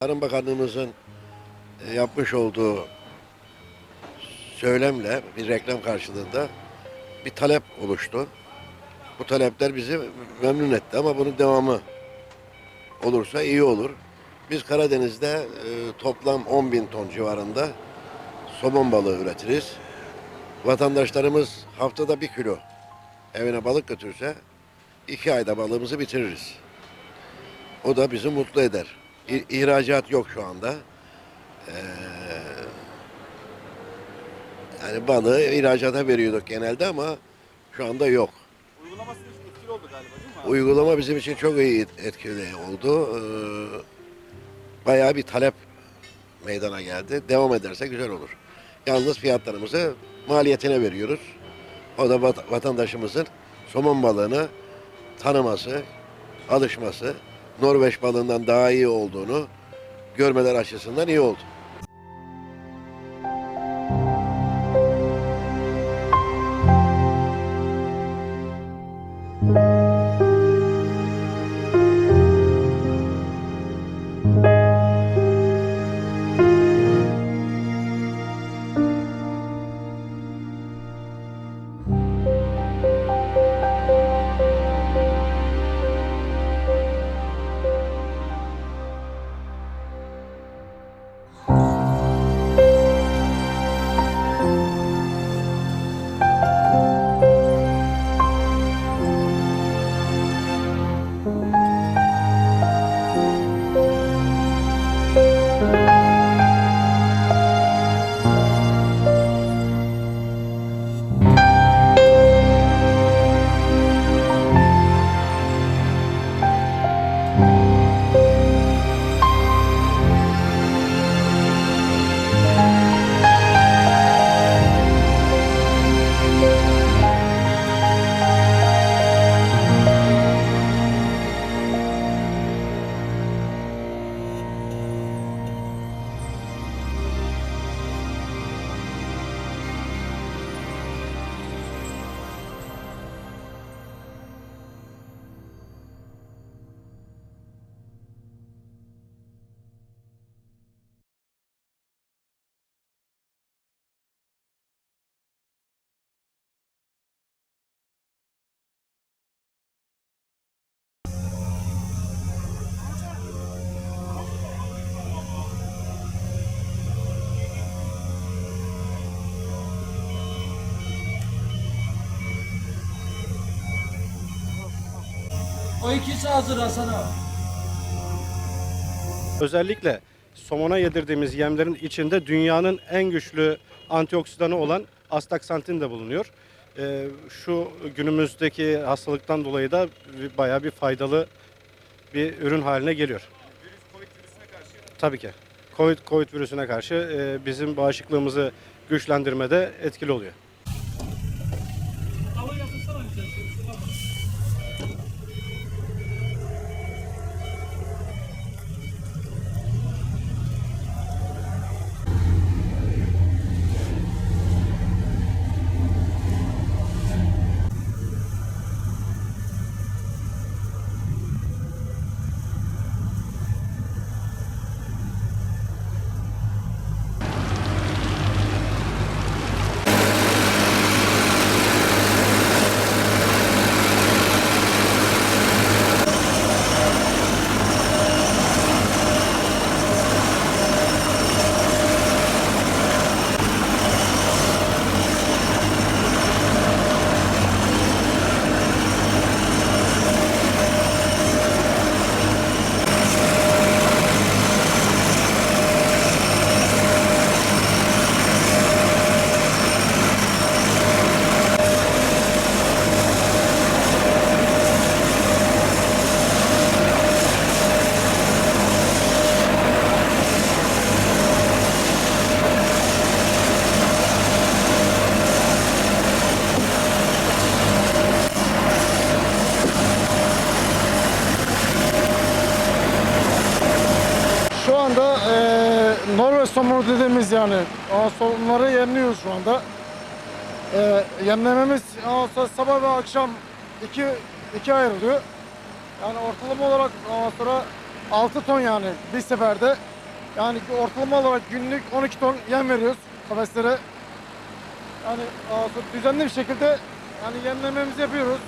Tarım Bakanlığımızın e, yapmış olduğu söylemle bir reklam karşılığında bir talep oluştu. Bu talepler bizi memnun etti ama bunun devamı olursa iyi olur. Biz Karadeniz'de e, toplam 10 bin ton civarında somon balığı üretiriz. Vatandaşlarımız haftada bir kilo evine balık götürse iki ayda balığımızı bitiririz. O da bizi mutlu eder. İhracat yok şu anda. Ee, yani balığı ihracata veriyorduk genelde ama şu anda yok. Uygulaması için etkili oldu galiba değil mi abi? Uygulama bizim için çok iyi etkili oldu. Ee, bayağı bir talep meydana geldi. Devam ederse güzel olur. Yalnız fiyatlarımızı maliyetine veriyoruz. O da vat- vatandaşımızın somon balığını tanıması, alışması, Norveç balığından daha iyi olduğunu görmeler açısından iyi oldu. O ikisi hazır Hasan abi. Özellikle somona yedirdiğimiz yemlerin içinde dünyanın en güçlü antioksidanı olan astaksantin de bulunuyor. Ee, şu günümüzdeki hastalıktan dolayı da bayağı bir faydalı bir ürün haline geliyor. Virüs, Covid virüsüne karşı Tabii ki. Covid, Covid virüsüne karşı e, bizim bağışıklığımızı güçlendirmede etkili oluyor. Tava yapılsana bir şey. Şu anda eee Norveç somonu dediğimiz yani aa, somonları yemliyoruz şu anda. Aa, sa- sabah ve akşam iki, iki ayrılıyor. Yani ortalama olarak sonra 6 ton yani bir seferde. Yani ortalama olarak günlük 12 ton yem veriyoruz kafeslere. Yani düzenli bir şekilde yani yemlememizi yapıyoruz.